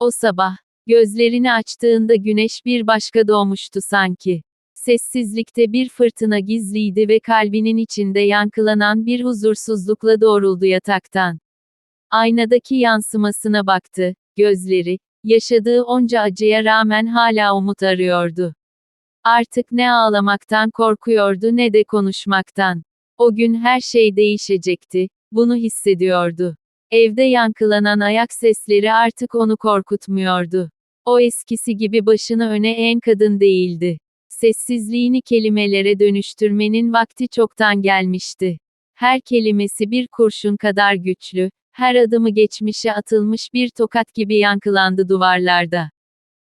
O sabah, gözlerini açtığında güneş bir başka doğmuştu sanki. Sessizlikte bir fırtına gizliydi ve kalbinin içinde yankılanan bir huzursuzlukla doğruldu yataktan. Aynadaki yansımasına baktı, gözleri, yaşadığı onca acıya rağmen hala umut arıyordu. Artık ne ağlamaktan korkuyordu ne de konuşmaktan. O gün her şey değişecekti, bunu hissediyordu. Evde yankılanan ayak sesleri artık onu korkutmuyordu. O eskisi gibi başını öne eğen kadın değildi. Sessizliğini kelimelere dönüştürmenin vakti çoktan gelmişti. Her kelimesi bir kurşun kadar güçlü, her adımı geçmişe atılmış bir tokat gibi yankılandı duvarlarda.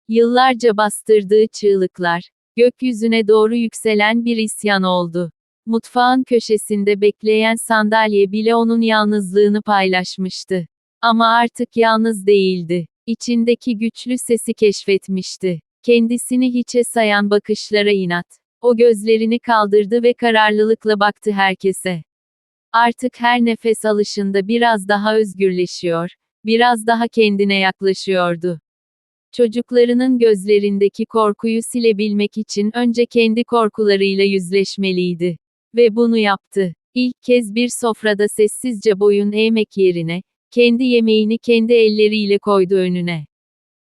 Yıllarca bastırdığı çığlıklar, gökyüzüne doğru yükselen bir isyan oldu. Mutfağın köşesinde bekleyen sandalye bile onun yalnızlığını paylaşmıştı. Ama artık yalnız değildi. İçindeki güçlü sesi keşfetmişti. Kendisini hiçe sayan bakışlara inat. O gözlerini kaldırdı ve kararlılıkla baktı herkese. Artık her nefes alışında biraz daha özgürleşiyor, biraz daha kendine yaklaşıyordu. Çocuklarının gözlerindeki korkuyu silebilmek için önce kendi korkularıyla yüzleşmeliydi. Ve bunu yaptı. İlk kez bir sofrada sessizce boyun eğmek yerine, kendi yemeğini kendi elleriyle koydu önüne.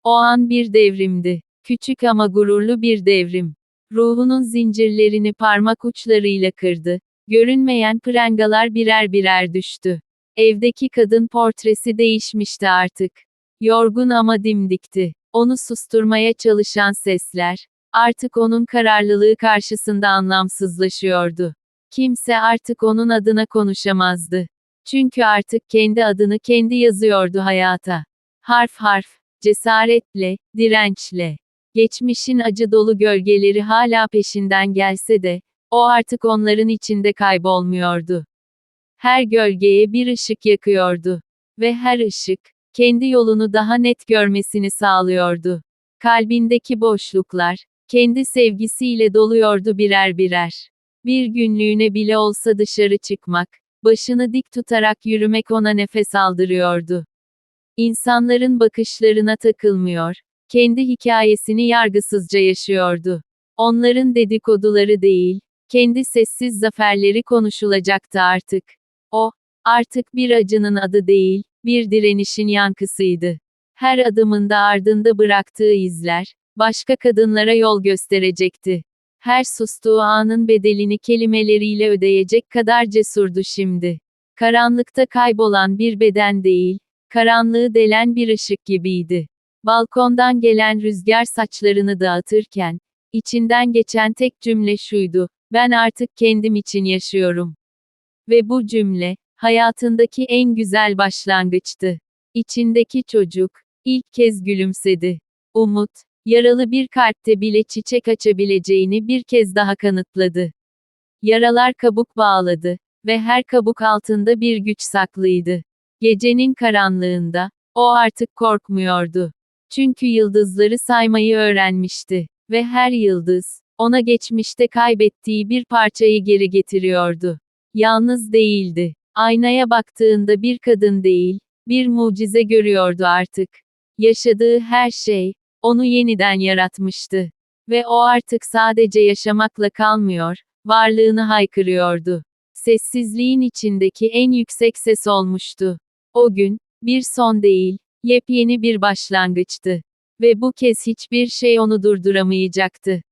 O an bir devrimdi. Küçük ama gururlu bir devrim. Ruhunun zincirlerini parmak uçlarıyla kırdı. Görünmeyen prangalar birer birer düştü. Evdeki kadın portresi değişmişti artık. Yorgun ama dimdikti. Onu susturmaya çalışan sesler, artık onun kararlılığı karşısında anlamsızlaşıyordu. Kimse artık onun adına konuşamazdı. Çünkü artık kendi adını kendi yazıyordu hayata. Harf harf, cesaretle, dirençle. Geçmişin acı dolu gölgeleri hala peşinden gelse de, o artık onların içinde kaybolmuyordu. Her gölgeye bir ışık yakıyordu. Ve her ışık, kendi yolunu daha net görmesini sağlıyordu. Kalbindeki boşluklar, kendi sevgisiyle doluyordu birer birer. Bir günlüğüne bile olsa dışarı çıkmak, başını dik tutarak yürümek ona nefes aldırıyordu. İnsanların bakışlarına takılmıyor, kendi hikayesini yargısızca yaşıyordu. Onların dedikoduları değil, kendi sessiz zaferleri konuşulacaktı artık. O, artık bir acının adı değil, bir direnişin yankısıydı. Her adımında ardında bıraktığı izler, başka kadınlara yol gösterecekti. Her sustuğu anın bedelini kelimeleriyle ödeyecek kadar cesurdu şimdi. Karanlıkta kaybolan bir beden değil, karanlığı delen bir ışık gibiydi. Balkondan gelen rüzgar saçlarını dağıtırken, içinden geçen tek cümle şuydu, ben artık kendim için yaşıyorum. Ve bu cümle, hayatındaki en güzel başlangıçtı. İçindeki çocuk, ilk kez gülümsedi. Umut, yaralı bir kalpte bile çiçek açabileceğini bir kez daha kanıtladı. Yaralar kabuk bağladı ve her kabuk altında bir güç saklıydı. Gecenin karanlığında, o artık korkmuyordu. Çünkü yıldızları saymayı öğrenmişti ve her yıldız, ona geçmişte kaybettiği bir parçayı geri getiriyordu. Yalnız değildi. Aynaya baktığında bir kadın değil, bir mucize görüyordu artık. Yaşadığı her şey, onu yeniden yaratmıştı. Ve o artık sadece yaşamakla kalmıyor, varlığını haykırıyordu. Sessizliğin içindeki en yüksek ses olmuştu. O gün, bir son değil, yepyeni bir başlangıçtı. Ve bu kez hiçbir şey onu durduramayacaktı.